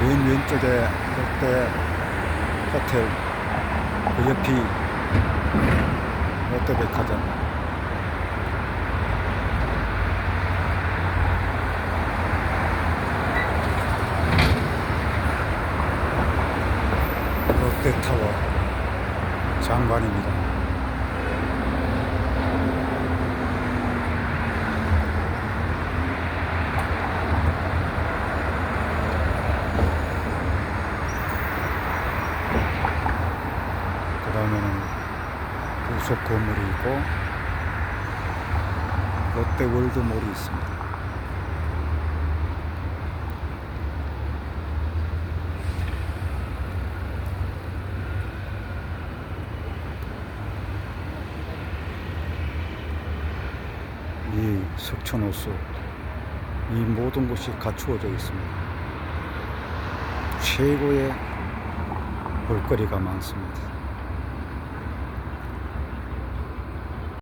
맨 왼쪽에 롯데 호텔 그 옆이 롯데백화점 롯데타워 장관입니다. 그 다음에는 부속 건물이 있고 롯데월드몰이 있습니다. 이 석촌호수 이 모든 곳이 갖추어져 있습니다. 최고의 볼거리가 많습니다.